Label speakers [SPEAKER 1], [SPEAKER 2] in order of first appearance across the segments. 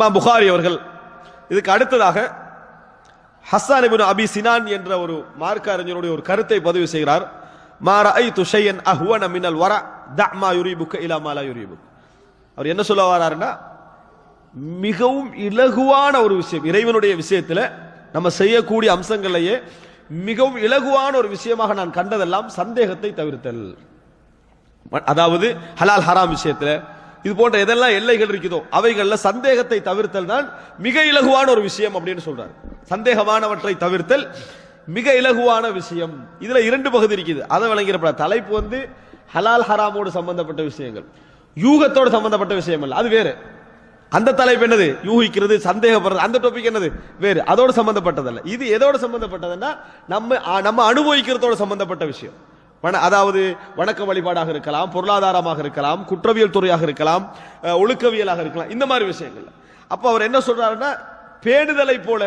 [SPEAKER 1] மா புகாரி அவர்கள். இதுக்கு அடுத்ததாக ஹஸ்ஸான் இபின் அபி சினான் என்ற ஒரு மார்க்க அறிஞருடைய ஒரு கருத்தை பதிவு செய்கிறார். மா ஐ துஷையன் அஹ்வன மினல் வர தஅமா யுரிபுக்க இலா மா லா யுரிபுக். அவர் என்ன சொல்ல வராருன்னா மிகவும் இலகுவான ஒரு விஷயம் இறைவனுடைய விஷயத்தில் நம்ம செய்யக்கூடிய அம்சங்களையே மிகவும் இலகுவான ஒரு விஷயமாக நான் கண்டதெல்லாம் சந்தேகத்தை தவிர்த்தல். அதாவது ஹலால் ஹராம் விஷயத்தில் இது போன்ற எதெல்லாம் எல்லைகள் இருக்குதோ அவைகள்ல சந்தேகத்தை தவிர்த்தல் தான் மிக இலகுவான ஒரு விஷயம் அப்படின்னு சொல்றாரு. சந்தேகமானவற்றை தவிர்த்தல் மிக இலகுவான விஷயம். இதுல இரண்டு பகுதி இருக்குது. அதை விளங்கிறப்பட தலைப்பு வந்து ஹலால் ஹராமோடு சம்பந்தப்பட்ட விஷயங்கள். யூகத்தோடு சம்பந்தப்பட்ட விஷயம் அல்ல அது வேறு. அந்த தலைப்பு என்னது? யூகிக்கிறது சந்தேகப்படுறது. அந்த டாபிக் என்னது? வேறு. அதோடு சம்பந்தப்பட்டதல்ல. இது எதோடு சம்பந்தப்பட்டதுன்னா நம்ம நம்ம அனுபவிக்கிறதோட சம்பந்தப்பட்ட விஷயம். அதாவது வணக்க வழிபாடாக இருக்கலாம் பொருளாதாரமாக இருக்கலாம் குற்றவியல் துறையாக இருக்கலாம் ஒழுக்கவியலாக இருக்கலாம் இந்த மாதிரி விஷயங்கள் அப்போ அவர் என்ன சொல்றாருன்னா பேணுதலை போல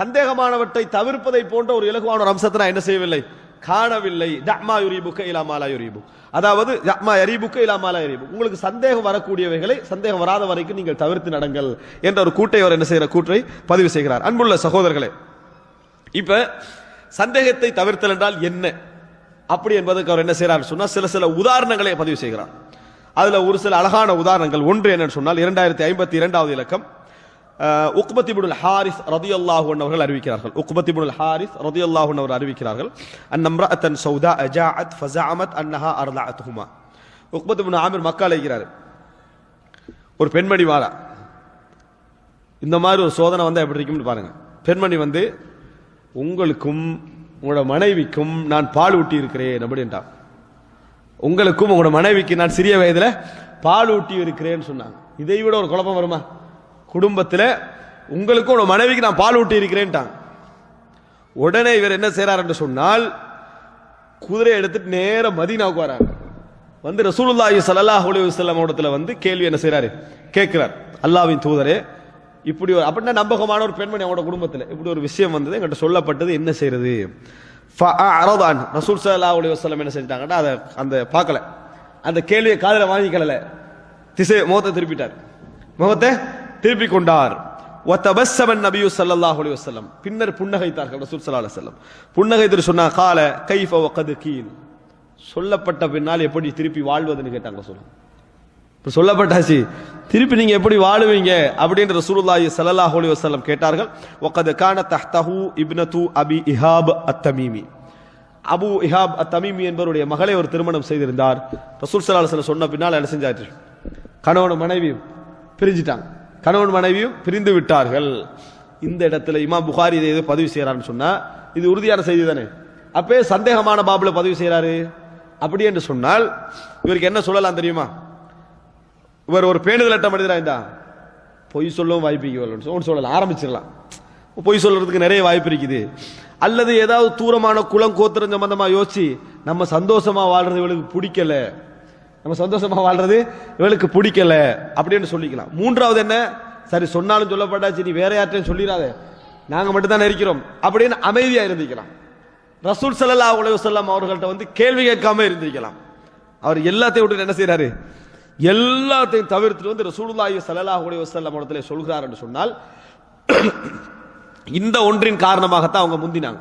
[SPEAKER 1] சந்தேகமானவற்றை தவிர்ப்பதை போன்ற ஒரு இலகுவான ஒரு அம்சத்தை நான் என்ன செய்யவில்லை காணவில்லை. தக்மா யுரிபுக்க இலாமாலா யுரிபு. அதாவது தக்மா எரிபுக்க இலாமாலா எரிபு உங்களுக்கு சந்தேகம் வரக்கூடியவைகளை சந்தேகம் வராத வரைக்கும் நீங்கள் தவிர்த்து நடங்கள் என்ற ஒரு கூட்டை அவர் என்ன செய்கிற கூற்றை பதிவு செய்கிறார். அன்புள்ள சகோதரர்களே இப்ப சந்தேகத்தை தவிர்த்தல் என்றால் என்ன? அப்படி என்பதற்கு அவர் என்ன செய்கிறார் சொன்னால் சில சில உதாரணங்களை பதிவு செய்கிறார். அதில் ஒரு சில அழகான உதாரணங்கள். ஒன்று என்னன்னு சொன்னால் இரண்டாயிரத்தி ஐம்பத்தி இரண்டாவது இலக்கம். உக்பத்தி புடுல் ஹாரிஸ் ரதியல்லாஹு அவர்கள் அறிவிக்கிறார்கள். உக்பத்தி புடுல் ஹாரிஸ் ரதியல்லாஹு அவர் அறிவிக்கிறார்கள். அந்நம்ரஅத்தன் சௌதா அஜாஅத் ஃபஸஅமத் அன்னஹா அர்லஅத்ஹுமா உக்பத்தி இப்னு ஆமிர் மக்கா அழைக்கிறார். ஒரு பெண்மணி வாரா. இந்த மாதிரி ஒரு சோதனை வந்தால் எப்படி இருக்கும்னு பாருங்கள் பெண்மணி வந்து உங்களுக்கும் உங்களோட மனைவிக்கும் நான் பால் ஊட்டி இருக்கிறேன் அப்படின்ட்டான் உங்களுக்கும் உங்களோட மனைவிக்கு நான் சிறிய வயதில் பால் ஊட்டி இருக்கிறேன்னு சொன்னாங்க. இதை விட ஒரு குழப்பம் வருமா? குடும்பத்தில் உங்களுக்கும் உங்களோட மனைவிக்கு நான் பால் ஊட்டி இருக்கிறேன்ட்டாங்க உடனே இவர் என்ன செய்கிறார் என்று சொன்னால் குதிரை எடுத்துட்டு நேர மதீனாவுக்கு வராங்க. வந்து ரசூலுல்லாஹி ஸல்லல்லாஹு அலி வஸல்லம் இடத்துல வந்து கேள்வி என்ன செய்கிறாரு கேட்கிறார். அல்லாஹ்வின் தூதரே இப்படி ஒரு அப்படின்னா நம்பகமான ஒரு பெண்மணி அவங்களோட குடும்பத்தில். இப்படி ஒரு விஷயம் வந்தது. எங்கிட்ட சொல்லப்பட்டது என்ன செய்யறது அரதான். ரசூல் சல்லா அலி வசலம் என்ன செஞ்சிட்டாங்கன்னா அதை அந்த பார்க்கல. அந்த கேள்வியை காதில் வாங்கிக்கல திசை முகத்தை திருப்பிட்டார். முகத்தை திருப்பி கொண்டார். ஒத்தபஸ்ஸமன் நபியூ சல்லாஹ் அலி வசல்லம் பின்னர் புன்னகைத்தார்கள் ரசூல் சல்லா அலுவலம் புன்னகைத்து சொன்னா கால கைஃப கீழ் சொல்லப்பட்ட பின்னால் எப்படி திருப்பி வாழ்வதுன்னு கேட்டாங்க சொல்லுங்கள் இப்போ சொல்லப்பட்டாச்சு. திருப்பி நீங்கள் எப்படி வாழுவீங்க? அப்படின்ற ரசூலுல்லாஹி ஸல்லல்லாஹு அலைஹி வஸல்லம் கேட்டார்கள். ஒக்கது கான தஹ்தஹு இப்னது அபி இஹாப் அத்தமீமி. அபு இஹாப் அத்தமீமி என்பவருடைய மகளை ஒரு திருமணம் செய்திருந்தார். ரசூல் ஸல்லல்லாஹு சொன்ன பின்னால் என்ன செஞ்சாச்சு கணவன் மனைவியும் பிரிஞ்சிட்டாங்க. கணவன் மனைவியும் பிரிந்து விட்டார்கள். இந்த இடத்துல இமாம் புகாரி இதை எது பதிவு செய்கிறான்னு சொன்னால் இது உறுதியான செய்தி தானே? அப்பே சந்தேகமான பாபுல பதிவு செய்கிறாரு அப்படி என்று சொன்னால் இவருக்கு என்ன சொல்லலாம் தெரியுமா? இவர் ஒரு பேணுதலட்ட மனிதரா இருந்தா பொய் சொல்லவும் வாய்ப்பு ஒன்று சொல்லலாம் ஆரம்பிச்சிடலாம். பொய் சொல்றதுக்கு நிறைய வாய்ப்பு இருக்குது. அல்லது ஏதாவது தூரமான குளம் கோத்திரம் சம்பந்தமா யோசிச்சு நம்ம சந்தோஷமா வாழ்றது இவளுக்கு பிடிக்கல. நம்ம சந்தோஷமா வாழ்றது இவளுக்கு பிடிக்கல அப்படின்னு சொல்லிக்கலாம். மூன்றாவது என்ன? சரி சொன்னாலும் சொல்லப்பட்டாச்சு நீ வேற யார்ட்டையும் சொல்லிடாத. நாங்க மட்டும் தான் இருக்கிறோம் அப்படின்னு அமைதியா இருந்திக்கலாம். ரசூல் சல்லா உலக செல்லம் அவர்கள்ட்ட வந்து கேள்வி கேட்காம இருந்திருக்கலாம். அவர் எல்லாத்தையும் விட்டு என்ன செய்கிறாரு எல்லாத்தையும் தவிர்த்துட்டு வந்து ரசூலுல்லாஹி ஸல்லல்லாஹு அலைஹி வஸல்லம் இடத்துல சொல்கிறார் என்று சொன்னால் இந்த ஒன்றின் காரணமாகத்தான் அவங்க முந்தினாங்க.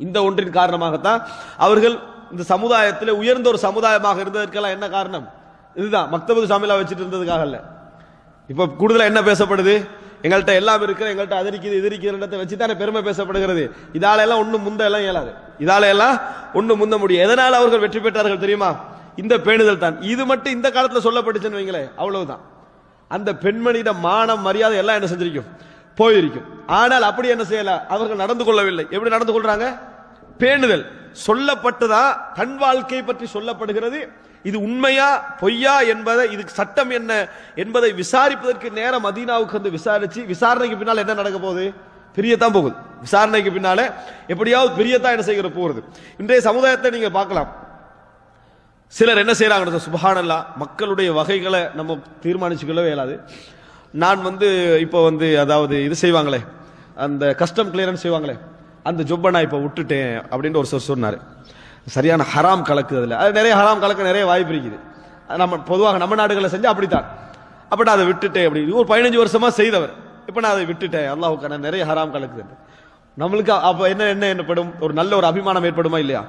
[SPEAKER 1] இந்த ஒன்றின் காரணமாகத்தான் அவர்கள் இந்த சமுதாயத்தில் உயர்ந்த ஒரு சமுதாயமாக இருந்ததற்கெல்லாம் என்ன காரணம்? இதுதான். மக்தபது சாமிலா வச்சுட்டு இருந்ததுக்காக இல்லை இப்போ கூடுதலாக என்ன பேசப்படுது? எங்கள்கிட்ட எல்லாம் இருக்கிற எங்கள்கிட்ட அதிரிக்கிறது எதிரிக்கிற இடத்தை வச்சு தானே பெருமை பேசப்படுகிறது. இதால எல்லாம் ஒன்றும் முந்த எல்லாம் இயலாது. இதால எல்லாம் ஒன்றும் முந்த முடியும் எதனால் அவர்கள் வெற்றி பெற்றார்கள் தெரியுமா? இந்த பேணுதல் தான். இது மட்டும் இந்த காலத்தில் சொல்லப்பட்டுச்சுன்னு வைங்களேன் அவ்வளவுதான். அந்த பெண்மணியிட மானம் மரியாதை எல்லாம் என்ன செஞ்சிருக்கும்? போயிருக்கும். ஆனால் அப்படி என்ன செய்யல? அவர்கள் நடந்து கொள்ளவில்லை. எப்படி நடந்து கொள்றாங்க? பேணுதல். சொல்லப்பட்டதா? தன் வாழ்க்கை பற்றி சொல்லப்படுகிறது. இது உண்மையா? பொய்யா? என்பதை இதுக்கு சட்டம் என்ன? என்பதை விசாரிப்பதற்கு நேரம் மதீனாவுக்கு வந்து விசாரிச்சு விசாரணைக்கு பின்னால் என்ன நடக்க போகுது? பிரியத்தான் போகுது. விசாரணைக்கு பின்னால எப்படியாவது பிரியத்தான் என்ன செய்கிற போகிறது. இன்றைய சமுதாயத்தை நீங்க பார்க்கலாம். சிலர் என்ன செய்யறாங்க சுபஹானல்லா மக்களுடைய வகைகளை நம்ம தீர்மானிச்சுக்கொள்ளவே இயலாது. நான் வந்து இப்போ வந்து அதாவது இது செய்வாங்களே அந்த கஸ்டம் கிளியரன்ஸ் செய்வாங்களே அந்த ஜொப்பை நான் இப்போ விட்டுட்டேன் அப்படின்ட்டு ஒரு சார் சொன்னார். சரியான ஹராம் கலக்குது அதில். அது நிறைய ஹராம் கலக்க நிறைய வாய்ப்பு இருக்குது. நம்ம பொதுவாக நம்ம நாடுகளில் செஞ்சால் அப்படித்தான். அப்போ நான் அதை விட்டுட்டேன் அப்படி. ஒரு பதினஞ்சு வருஷமாக செய்தவர். இப்போ நான் அதை விட்டுட்டேன். அல்லாவுக்கான நிறைய ஹராம் கலக்குது. நம்மளுக்கு அப்போ என்ன என்ன என்னப்படும்? ஒரு நல்ல ஒரு அபிமானம் ஏற்படுமா இல்லையா?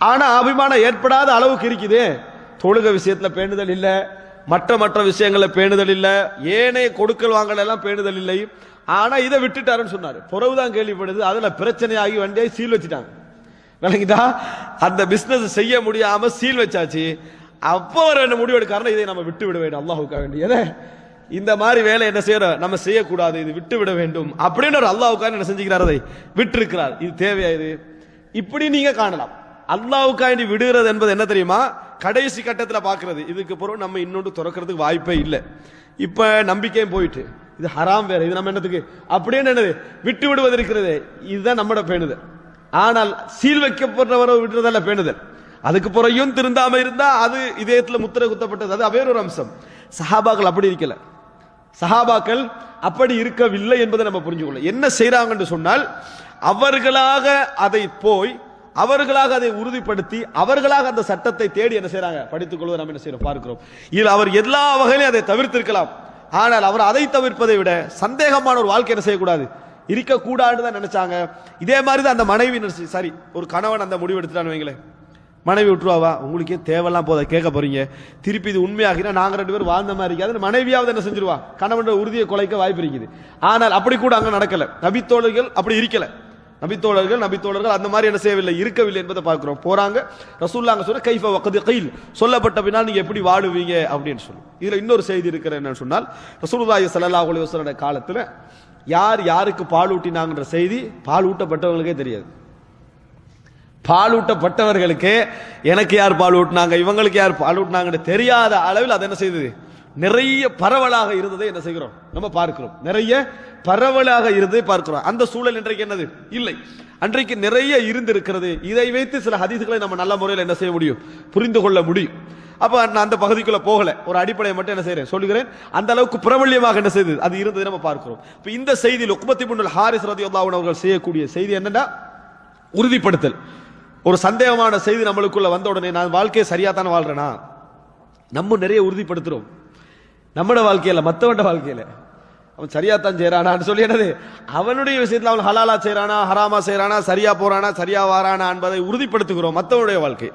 [SPEAKER 1] ஆனா அபிமானம் ஏற்படாத அளவுக்கு இருக்குது. தொழுக விஷயத்துல பேணுதல் இல்ல. மற்ற மற்ற விஷயங்கள பேணுதல் இல்ல. ஏனைய கொடுக்கல் வாங்கல் எல்லாம் பேணுதல் இல்லை. ஆனா இதை விட்டுட்டாருன்னு சொன்னாரு. பிறகுதான் கேள்விப்படுது. அதுல பிரச்சனையாகி வண்டியாகி சீல் வச்சுட்டாங்க. விளங்கிட்டா அந்த பிசினஸ் செய்ய முடியாம சீல் வச்சாச்சு. அப்போ அவர் என்ன முடிவு எடுக்காருன்னா இதை நம்ம விட்டு விட வேண்டும். அல்லாஹுக்கா வேண்டியதே. இந்த மாதிரி வேலை என்ன செய்யறோம் நம்ம செய்யக்கூடாது. இது விட்டு விட வேண்டும். அப்படின்னு ஒரு அல்லாஹுக்காக என்ன செஞ்சுக்கிறார் அதை? விட்டிருக்கிறார். இது தேவையா இது? இப்படி நீங்க காணலாம். அல்லாஹுக்காண்டி விடுகிறது என்பது என்ன தெரியுமா? கடைசி கட்டத்தில் பார்க்கறது இதுக்கு பிறகு நம்ம இன்னொன்று துறக்கிறதுக்கு வாய்ப்பே இல்லை. இப்போ நம்பிக்கையும் போயிட்டு இது ஹராம் வேற இது நம்ம என்னத்துக்கு? அப்படின்னு என்னது? விட்டு விடுவது இருக்கிறது. இதுதான் நம்மட பேணுதல். ஆனால் சீல் வைக்கப்படுறவரை விடுறதல்ல பேணுதல். அதுக்கு பிறகும் திருந்தாம இருந்தா அது இதயத்தில் முத்திரை குத்தப்பட்டது. அது வேறொரு அம்சம். சஹாபாக்கள் அப்படி இருக்கல. சஹாபாக்கள் அப்படி இருக்கவில்லை என்பதை நம்ம புரிஞ்சுக்கொள்ள என்ன செய்றாங்கன்னு சொன்னால் அவர்களாக அதை போய் அவர்களாக அதை உறுதிப்படுத்தி அவர்களாக அந்த சட்டத்தை தேடி என்ன செய்யறாங்க படித்துக் கொள்வது நாம் என்ன செய்யறோம் பார்க்கிறோம். இதில் அவர் எல்லா வகையிலும் அதை தவிர்த்திருக்கலாம். ஆனால் அவர் அதை தவிர்ப்பதை விட சந்தேகமான ஒரு வாழ்க்கை என்ன செய்யக்கூடாது? இருக்கக்கூடாதுன்னு தான் நினைச்சாங்க. இதே மாதிரி தான் அந்த மனைவி நினைச்சு- சரி ஒரு கணவன் அந்த முடிவு எடுத்துட்டான்னு வைங்களேன். மனைவி விட்டுருவாவா? உங்களுக்கே தேவையெல்லாம் போதை? கேட்க போறீங்க. திருப்பி இது உண்மையாகினா நாங்கள் ரெண்டு பேரும் வாழ்ந்த மாதிரி இருக்காது. மனைவியாவது என்ன செஞ்சிருவா? கணவன் உறுதியை கொலைக்க வாய்ப்பு இருக்குது. ஆனால் அப்படி கூட அங்கே நடக்கலை. நபித்தோழர்கள் அப்படி இருக்கலை. நபித்தோழர்கள் நபித்தோழர்கள் அந்த மாதிரி என்ன செய்யவில்லை இருக்கவில்லை என்பதை பார்க்குறோம். போகிறாங்க ரசூல்லாங்க சொல்ல சொன்ன கைஃப வக்கது கையில் சொல்லப்பட்ட பின்னால் நீங்கள் எப்படி வாழுவீங்க அப்படின்னு சொல்லி. இதில் இன்னொரு செய்தி இருக்கிற என்னன்னு சொன்னால் ரசூல்லாய் சல்லா அலைஹி வஸல்லம் காலத்தில் யார் யாருக்கு பாலூட்டினாங்கன்ற செய்தி பால் ஊட்டப்பட்டவங்களுக்கே தெரியாது. பால் ஊட்டப்பட்டவர்களுக்கு எனக்கு யார் பால் ஊட்டினாங்க இவங்களுக்கு யார் பால் ஊட்டினாங்கன்னு தெரியாத அளவில் அதை என்ன செய்தது? நிறைய பரவலாக இருந்ததை என்ன செய்கிறோம்? நம்ம பார்க்கிறோம். நிறைய பரவலாக இருந்ததை பார்க்கிறோம். அந்த சூழல் இன்றைக்கு என்னது? இல்லை. அன்றைக்கு நிறைய இருந்திருக்கிறது. இதை வைத்து சில ஹதீஸ்களை நம்ம நல்ல முறையில் என்ன செய்ய முடியும்? புரிந்து கொள்ள முடியும். அப்போ நான் அந்த பகுதிக்குள்ள போகல. ஒரு அடிப்படையை மட்டும் என்ன செய்யறேன் சொல்லுகிறேன். அந்த அளவுக்கு பிரபல்யமாக என்ன செய்தது? அது இருந்ததை நம்ம பார்க்கிறோம். இப்போ இந்த செய்தியில் உக்மத்தி முன்னல் ஹாரிஸ் ரதி அவர்கள் செய்யக்கூடிய செய்தி என்னன்னா உறுதிப்படுத்தல். ஒரு சந்தேகமான செய்தி நம்மளுக்குள்ள வந்த உடனே நான் வாழ்க்கையை சரியா தானே வாழ்றேனா? நம்ம நிறைய உறுதிப்படுத்துறோம். நம்மட வாழ்க்கையில மத்தவண்ட வாழ்க்கையில. அவன் சரியா தான் செய்யறானான்னு சொல்லி என்னது? அவனுடைய விஷயத்துல அவன் ஹலாலா செய்யறானா ஹராமா செய்யறானா சரியா போறானா சரியா வாரானா என்பதை உறுதிப்படுத்துகிறோம் மத்தவனுடைய வாழ்க்கை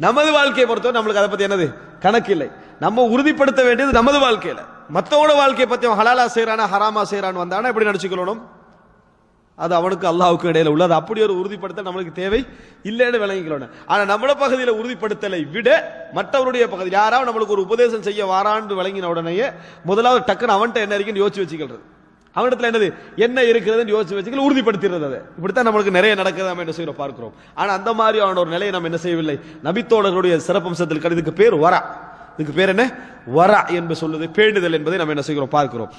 [SPEAKER 1] நமது வாழ்க்கையை பொறுத்தவரை நம்மளுக்கு அதை பத்தி என்னது? கணக்கு இல்லை நம்ம உறுதிப்படுத்த வேண்டியது நமது வாழ்க்கையில. மற்றவோட வாழ்க்கையை பத்தி அவன் ஹலாலா செய்யறானா ஹராமா செய்யறான்னு வந்தானா. எப்படி நினைச்சுக்கணும் அது அவனுக்கு அல்லாவுக்கு இடையில உள்ளது. அப்படி ஒரு உறுதிப்படுத்தல் நம்மளுக்கு தேவை இல்லைன்னு விளங்கிக்கணும் ஆனா நம்மள பகுதியில் உறுதிப்படுத்தலை விட மற்றவருடைய பகுதி யாராவது நம்மளுக்கு ஒரு உபதேசம் செய்ய வாரான்னு விளங்கின உடனேயே முதலாவது டக்குன்னு அவன்கிட்ட என்ன இருக்குன்னு யோசிச்சு வச்சுக்கிறது. அவனிடத்துல என்னது? என்ன இருக்கிறதுன்னு யோசிச்சு வச்சுக்கல உறுதிப்படுத்திடுறது அதை. இப்படித்தான் நம்மளுக்கு நிறைய நடக்குது நம்ம என்ன செய்யறோம் பார்க்கிறோம். ஆனா அந்த மாதிரியான ஒரு நிலையை நம்ம என்ன செய்யவில்லை? நபித்தோழர்களுடைய சிறப்பம்சத்தில் இதுக்கு பேர் வரா. இதுக்கு பேர் என்ன? வரா என்று சொல்லுது. பேண்டுதல் என்பதை நம்ம என்ன செய்கிறோம் பார்க்கிறோம்.